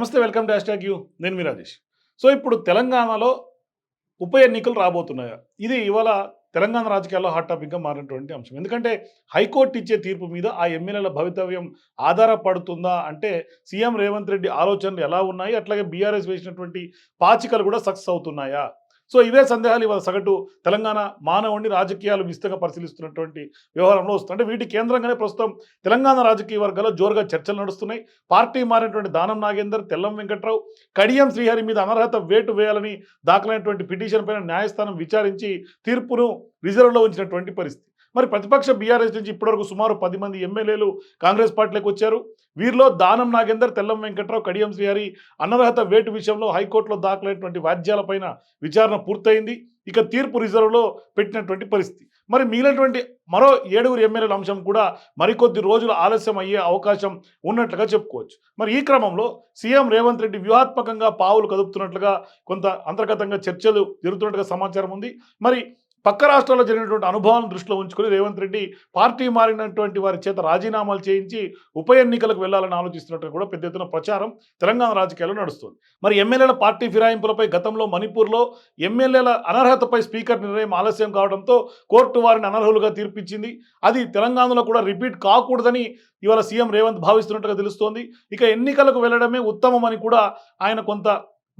నమస్తే welcome to hash you. నేను మీ Rajesh. So ఇప్పుడు తెలంగాణలో ఉప ఎన్నికలు రాబోతున్నాయా? ఇది ఇవాళ తెలంగాణ రాజకీయాల్లో హాట్ టాపిక్గా మారినటువంటి అంశం. ఎందుకంటే హైకోర్టు ఇచ్చే తీర్పు మీద ఆ ఎమ్మెల్యేల భవితవ్యం ఆధారపడుతుందా అంటే సీఎం రేవంత్ రెడ్డి ఆలోచనలు ఎలా ఉన్నాయి? అట్లాగే బీఆర్ఎస్ వేసినటువంటి పాచికలు కూడా సక్సెస్ అవుతున్నాయా? సో ఇవే సందేహాలు ఇవాళ సగటు తెలంగాణ మానవుడిని రాజకీయాలు విస్తృతంగా పరిశీలిస్తున్నటువంటి వ్యవహారంలో వస్తుంది. అంటే వీటి కేంద్రంగానే ప్రస్తుతం తెలంగాణ రాజకీయ వర్గాల్లో జోరుగా చర్చలు నడుస్తున్నాయి. పార్టీ మారినటువంటి దానం నాగేందర్ తెల్లం వెంకట్రావు కడియం శ్రీహరి మీద అనర్హత వేటు వేయాలని దాఖలైనటువంటి పిటిషన్ పైన న్యాయస్థానం విచారించి తీర్పును రిజర్వ్లో ఉంచినటువంటి పరిస్థితి. మరి ప్రతిపక్ష బీఆర్ఎస్ నుంచి ఇప్పటివరకు సుమారు పది మంది ఎమ్మెల్యేలు కాంగ్రెస్ పార్టీలోకి వచ్చారు. వీరిలో దానం నాగేందర్ తెల్లం వెంకట్రావు కడియం శ్రీహరి అనర్హత వేటు విషయంలో హైకోర్టులో దాఖలైనటువంటి వాద్యాలపైన విచారణ పూర్తయింది. ఇక తీర్పు రిజర్వ్లో పెట్టినటువంటి పరిస్థితి. మరి మిగిలినటువంటి మరో ఏడుగురు ఎమ్మెల్యేల అంశం కూడా మరికొద్ది రోజులు ఆలస్యం అయ్యే అవకాశం ఉన్నట్లుగా చెప్పుకోవచ్చు. మరి ఈ క్రమంలో సీఎం రేవంత్ రెడ్డి వ్యూహాత్మకంగా పావులు కదుపుతున్నట్లుగా కొంత అంతర్గతంగా చర్చలు జరుగుతున్నట్టుగా సమాచారం ఉంది. మరి పక్క రాష్ట్రాల్లో జరిగినటువంటి అనుభవాలను దృష్టిలో ఉంచుకొని రేవంత్ రెడ్డి పార్టీ మారినటువంటి వారి చేత రాజీనామాలు చేయించి ఉప ఎన్నికలకు వెళ్ళాలని ఆలోచిస్తున్నట్టు కూడా పెద్ద ఎత్తున ప్రచారం తెలంగాణ రాజకీయాల్లో నడుస్తుంది. మరి ఎమ్మెల్యేల పార్టీ ఫిరాయింపులపై గతంలో మణిపూర్లో ఎమ్మెల్యేల అనర్హతపై స్పీకర్ నిర్ణయం ఆలస్యం కావడంతో కోర్టు వారిని అనర్హులుగా తీర్పిచ్చింది. అది తెలంగాణలో కూడా రిపీట్ కాకూడదని ఇవాళ సీఎం రేవంత్ భావిస్తున్నట్టుగా తెలుస్తోంది. ఇక ఎన్నికలకు వెళ్ళడమే ఉత్తమమని కూడా ఆయన కొంత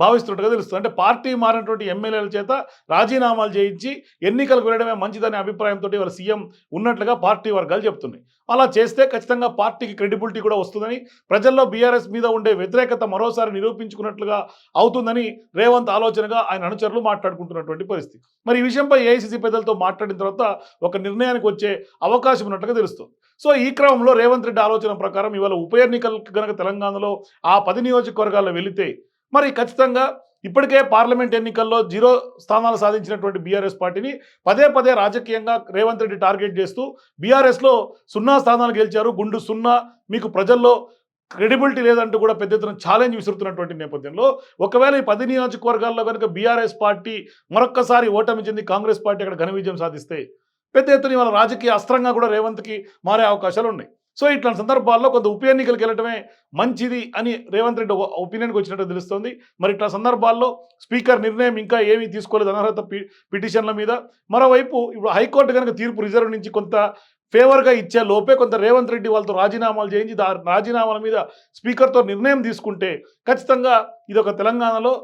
భావిస్తున్నట్టుగా తెలుస్తుంది. అంటే పార్టీ మారినటువంటి ఎమ్మెల్యేల చేత రాజీనామాలు చేయించి ఎన్నికలకు వెళ్ళడమే మంచిదనే అభిప్రాయంతో వాళ్ళ సీఎం ఉన్నట్లుగా పార్టీ వర్గాలు చెప్తున్నాయి. అలా చేస్తే ఖచ్చితంగా పార్టీకి క్రెడిబిలిటీ కూడా వస్తుందని ప్రజల్లో బీఆర్ఎస్ మీద ఉండే వ్యతిరేకత మరోసారి నిరూపించుకున్నట్లుగా అవుతుందని రేవంత్ ఆలోచనగా ఆయన అనుచరులు మాట్లాడుకుంటున్నటువంటి పరిస్థితి. మరి ఈ విషయంపై ఏఐసీసీ పెద్దలతో మాట్లాడిన తర్వాత ఒక నిర్ణయానికి వచ్చే అవకాశం ఉన్నట్లుగా తెలుస్తుంది. సో ఈ క్రమంలో రేవంత్ రెడ్డి ఆలోచన ప్రకారం ఇవాళ ఉప ఎన్నికలకు కనుక తెలంగాణలో ఆ పది నియోజకవర్గాల్లో వెళితే మరి ఖచ్చితంగా ఇప్పటికే పార్లమెంట్ ఎన్నికల్లో జీరో స్థానాలు సాధించినటువంటి బీఆర్ఎస్ పార్టీని పదే పదే రాజకీయంగా రేవంత్ రెడ్డి టార్గెట్ చేస్తూ బీఆర్ఎస్లో సున్నా స్థానాలు గెలిచారు. గుండు సున్నా మీకు ప్రజల్లో క్రెడిబిలిటీ లేదంటూ కూడా పెద్ద ఎత్తున ఛాలెంజ్ విసురుతున్నటువంటి నేపథ్యంలో ఒకవేళ ఈ పది నియోజకవర్గాల్లో కనుక బీఆర్ఎస్ పార్టీ మరొక్కసారి ఓటమి చెంది కాంగ్రెస్ పార్టీ అక్కడ ఘన విజయం సాధిస్తే పెద్ద ఎత్తున ఇవాళ రాజకీయ అస్త్రంగా కూడా రేవంత్కి మారే అవకాశాలు ఉన్నాయి సో ఇట్లాంటి సందర్భాల్లో కొంత ఉప ఎన్నికలకు వెళ్ళటమే మంచిది అని రేవంత్ రెడ్డి ఒపీనియన్కి వచ్చినట్టు తెలుస్తుంది. మరి ఇట్లా సందర్భాల్లో స్పీకర్ నిర్ణయం ఇంకా ఏమీ తీసుకోలేదు అనర్హత పిటిషన్ల మీద. మరోవైపు ఇప్పుడు హైకోర్టు కనుక తీర్పు రిజర్వ్ నుంచి కొంత ఫేవర్గా ఇచ్చే లోపే కొంత రేవంత్ రెడ్డి వాళ్ళతో రాజీనామాలు చేయించి రాజీనామాల మీద స్పీకర్తో నిర్ణయం తీసుకుంటే ఖచ్చితంగా ఇది ఒక తెలంగాణలో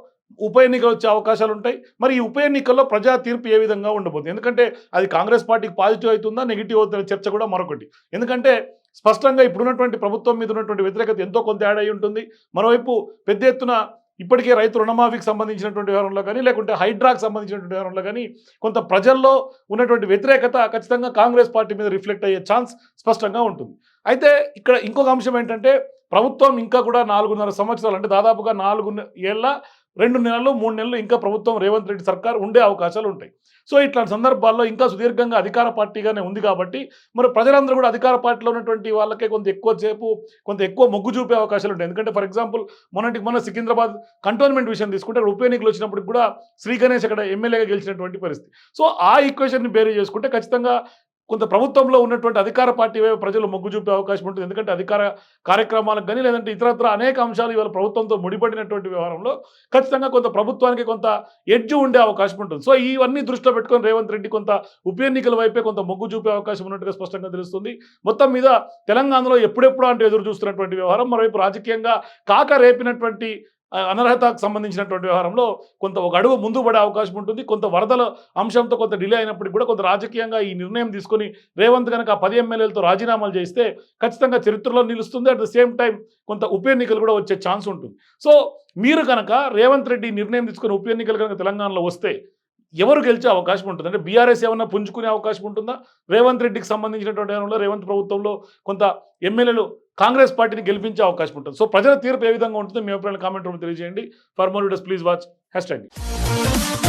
ఉప ఎన్నికలు వచ్చే అవకాశాలు ఉంటాయి. మరి ఈ ఉప ఎన్నికల్లో ప్రజా తీర్పు ఏ విధంగా ఉండబోతుంది? ఎందుకంటే అది కాంగ్రెస్ పార్టీకి పాజిటివ్ అవుతుందా నెగిటివ్ అవుతుందా చర్చ కూడా మరొకటి. ఎందుకంటే స్పష్టంగా ఇప్పుడున్నటువంటి ప్రభుత్వం మీద ఉన్నటువంటి వ్యతిరేకత ఎంతో కొంత యాడ్ అయి ఉంటుంది. మరోవైపు పెద్ద ఎత్తున ఇప్పటికే రైతు రుణమాఫీకి సంబంధించినటువంటి వ్యవహారంలో కానీ లేకుంటే హైడ్రాకి సంబంధించినటువంటి వ్యవహారంలో కానీ కొంత ప్రజల్లో ఉన్నటువంటి వ్యతిరేకత ఖచ్చితంగా కాంగ్రెస్ పార్టీ మీద రిఫ్లెక్ట్ అయ్యే ఛాన్స్ స్పష్టంగా ఉంటుంది. అయితే ఇక్కడ ఇంకొక అంశం ఏంటంటే ప్రభుత్వం ఇంకా కూడా నాలుగున్నర సంవత్సరాలు అంటే దాదాపుగా నాలుగు ఏళ్ళ రెండు నెలలు మూడు నెలలు ఇంకా ప్రభుత్వం రేవంత్ రెడ్డి సర్కార్ ఉండే అవకాశాలు ఉంటాయి. సో ఇట్లాంటి సందర్భాల్లో ఇంకా సుదీర్ఘంగా అధికార పార్టీగానే ఉంది కాబట్టి మరి ప్రజలందరూ కూడా అధికార పార్టీలో ఉన్నటువంటి వాళ్ళకే కొంత ఎక్కువ సేపు కొంత ఎక్కువ మొగ్గు చూపే అవకాశాలు ఉంటాయి. ఎందుకంటే ఫర్ ఎగ్జాంపుల్ మొన్నటికి మొన్న సికింద్రాబాద్ కంటోన్మెంట్ విషయం తీసుకుంటే అక్కడ ఉప ఎన్నికలు వచ్చినప్పుడు కూడా శ్రీ గణేష్ అక్కడ ఎమ్మెల్యేగా గెలిచినటువంటి పరిస్థితి. సో ఆ ఈక్వేషన్ని బేరీ చేసుకుంటే ఖచ్చితంగా కొంత ప్రభుత్వంలో ఉన్నటువంటి అధికార పార్టీ వైపు ప్రజలు మొగ్గు చూపే అవకాశం ఉంటుంది. ఎందుకంటే అధికార కార్యక్రమాలకు కానీ లేదంటే ఇతరత్ర అనేక అంశాలు ఇవాళ ప్రభుత్వంతో ముడిపడినటువంటి వ్యవహారంలో ఖచ్చితంగా కొంత ప్రభుత్వానికి కొంత ఎడ్జ్ ఉండే అవకాశం ఉంటుంది. సో ఇవన్నీ దృష్టిలో పెట్టుకొని రేవంత్ రెడ్డి కొంత ఉప ఎన్నికల వైపే కొంత మొగ్గు చూపే అవకాశం ఉన్నట్టుగా స్పష్టంగా తెలుస్తుంది. మొత్తం మీద తెలంగాణలో ఎప్పుడెప్పుడు అంటే ఎదురు చూస్తున్నటువంటి వ్యవహారం మరోవైపు రాజకీయంగా కాక రేపినటువంటి అనర్హతకు సంబంధించినటువంటి వ్యవహారంలో కొంత ఒక అడుగు ముందు పడే అవకాశం ఉంటుంది. కొంత వరదల అంశంతో కొంత డిలే అయినప్పటికీ కూడా కొంత రాజకీయంగా ఈ నిర్ణయం తీసుకొని రేవంత్ కనుక ఆ పది ఎమ్మెల్యేలతో రాజీనామాలు చేస్తే ఖచ్చితంగా చరిత్రలో నిలుస్తుంది. అట్ ద సేమ్ టైం కొంత ఉప ఎన్నికలు కూడా వచ్చే ఛాన్స్ ఉంటుంది. సో మీరు కనుక రేవంత్ రెడ్డి నిర్ణయం తీసుకుని ఉప ఎన్నికలు కనుక తెలంగాణలో వస్తే ఎవరు గెలిచే అవకాశం ఉంటుంది? అంటే బీఆర్ఎస్ ఏమన్నా పుంజుకునే అవకాశం ఉంటుందా? రేవంత్ రెడ్డికి సంబంధించినటువంటి రేవంత్ ప్రభుత్వంలో కొంత ఎమ్మెల్యేలు కాంగ్రెస్ పార్టీని గెలిపించే అవకాశం ఉంటుంది. సో ప్రజల తీర్పు ఏ విధంగా ఉంటుందో మీ అభిప్రాయాలు కామెంట్ రూమ్ తెలియజేయండి. For more videos please watch hash tag